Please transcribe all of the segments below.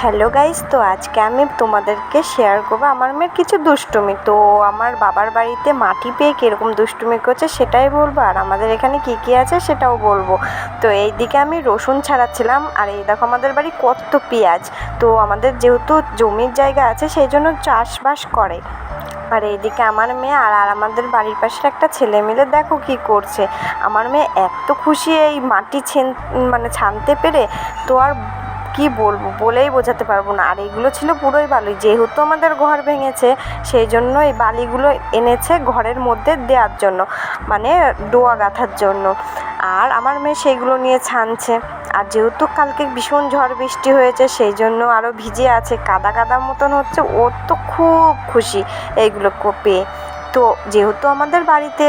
Hello guys তো আজকে আমি তোমাদেরকে শেয়ার করব। আমার মেয়ের কিছু দুষ্টুমি। তো আমার বাবার বাড়িতে মাটি পেয়ে কীরকম দুষ্টুমি করছে সেটাই বলব। আর আমাদের এখানে কী কী আছে সেটাও বলব। তো এই দিকে আমি রসুন ছাড়াচ্ছিলাম। আর এই দেখো আমাদের বাড়ি কত পেঁয়াজ। তো আমাদের যেহেতু জমির জায়গা আছে সেই জন্য চাষবাস করে। আর এইদিকে আমার মেয়ে আর আর আমাদের বাড়ির পাশের একটা ছেলে মিলে দেখো কী করছে। আমার মেয়ে এত খুশি এই মাটি ছেন মানে ছানতে পেরে। তো আর কি বলব? বলেই বোঝাতে পারব না। আর এগুলো ছিল পুরোই বালি। যেহেতু আমাদের ঘর ভেঙেছে, সেই জন্য এই বালিগুলো এনেছে ঘরের মধ্যে দেওয়ার জন্য মানে ডোয়া গাঁথার জন্য। আর আমার মেয়ে সেইগুলো নিয়ে ছানছে। আর যেহেতু কালকে ভীষণ ঝড় বৃষ্টি হয়েছে, সেই জন্য আরও ভিজে আছে। কাদা কাদা মতন হচ্ছে। ওর তো খুব খুশি এইগুলো পেয়ে। তো যেহেতু আমাদের বাড়িতে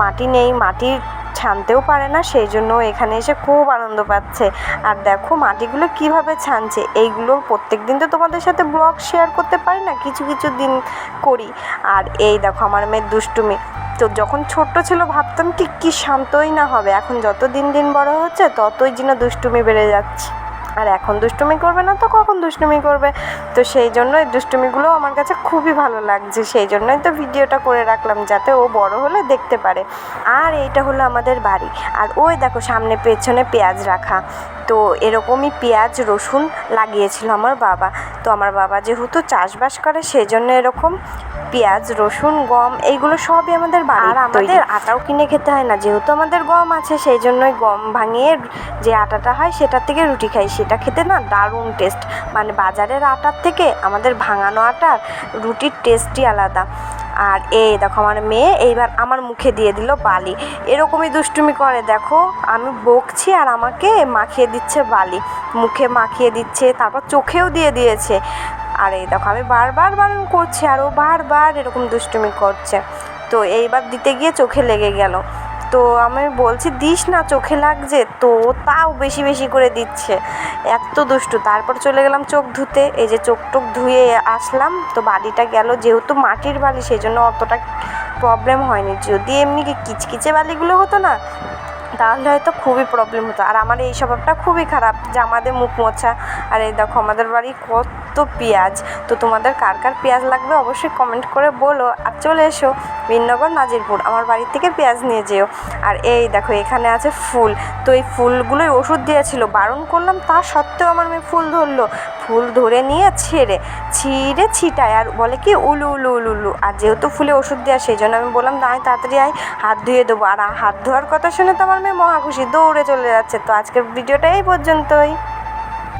মাটি নেই, মাটির ছানতেও পারে না, সেই জন্য এখানে এসে খুব আনন্দ পাচ্ছে। আর দেখো মাটিগুলো কীভাবে ছানছে, এইগুলো প্রত্যেক দিন তো তোমাদের সাথে ব্লগ শেয়ার করতে পারি না, কিছু কিছু দিন করি। আর এই দেখো আমার মেয়ের দুষ্টুমি। তো যখন ছোট্ট ছিল ভাবতাম কি কি শান্তই না হবে, এখন যত দিন দিন বড় হচ্ছে ততই যেন দুষ্টুমি বেড়ে যাচ্ছে। আর এখন দুষ্টুমি করবে না তো কখন দুষ্টুমি করবে? তো সেই জন্য এই দুষ্টুমিগুলো আমার কাছে খুবই ভালো লাগছে। সেই জন্যই তো ভিডিওটা করে রাখলাম যাতে ও বড় হলে দেখতে পারে। আর এইটা হলো আমাদের বাড়ি। আর ওই দেখো সামনে পেছনে পেঁয়াজ রাখা। তো এরকমই পেঁয়াজ রসুন লাগিয়েছিল আমার বাবা। তো আমার বাবা যেহেতু চাষবাস করে সেই জন্য এরকম পেঁয়াজ রসুন গম এইগুলো সবই আমাদের আর আমাদের আটাও কিনে খেতে হয় না যেহেতু আমাদের গম আছে সেই জন্যই গম ভাঙিয়ে যে আটাটা হয় সেটার থেকে রুটি খাই। সেটা খেতে না দারুণ টেস্ট মানে বাজারের আটার থেকে আমাদের ভাঙানো আটার রুটির টেস্টই আলাদা। আর এই দেখো আমার মেয়ে এইবার আমার মুখে দিয়ে দিল বালি। এরকমই দুষ্টুমি করে, দেখো। আমি বকছি আর আমাকে মাখিয়ে দিচ্ছে বালি। মুখে মাখিয়ে দিচ্ছে, তারপর চোখেও দিয়ে দিয়েছে। আর এই দেখো, আমি বারবার বারণ করছি, আর ও বারবার এরকম দুষ্টুমি করছে। তো এইবার দিতে গিয়ে চোখে লেগে গেল। তো আমি বলছি, দিস না, চোখে লাগছে। তো তাও বেশি বেশি করে দিচ্ছে। এত দুষ্টু। তারপর চলে গেলাম চোখ ধুতে। এই যে চোখ টোক ধুয়ে আসলাম। তো বালিটা গেল। যেহেতু মাটির বালি সেই জন্য অতটা প্রবলেম হয়নি। যদি এমনি কি কিচকিচে বালিগুলো হতো না তাহলে হয়তো খুবই প্রবলেম হতো। আর আমার এই স্বভাবটা খুবই খারাপ যে আমাদের মুখ মোছা। আর এই দেখো, আমাদের বাড়ি কত পেঁয়াজ। তো তোমাদের কার কার পেঁয়াজ লাগবে অবশ্যই কমেন্ট করে বলো। আর চলে এসো বিনগর নাজিরপুর। আমার বাড়ি থেকে পেঁয়াজ নিয়ে যেও। আর এই দেখো, এখানে আছে ফুল। তো এই ফুলগুলোই ওষুধ দিয়েছিল। বারণ করলাম, তা সত্ত্বেও আমার মেয়ে ফুল ধরলো। ফুল ধরে নিয়ে ছেড়ে, ছিঁড়ে ছিটায় আর বলে কি, উলু উলু উলু উলু। আর যেহেতু ফুলে ওষুধ দেওয়া, সেই জন্য আমি বললাম, না তাড়াতাড়ি আয়, হাত ধুয়ে দেবো। আর হাত ধোয়ার কথা শুনে তো আমার মেয়ে মহাখুশি দৌড়ে চলে যাচ্ছে। তো আজকের ভিডিওটা এই পর্যন্তই।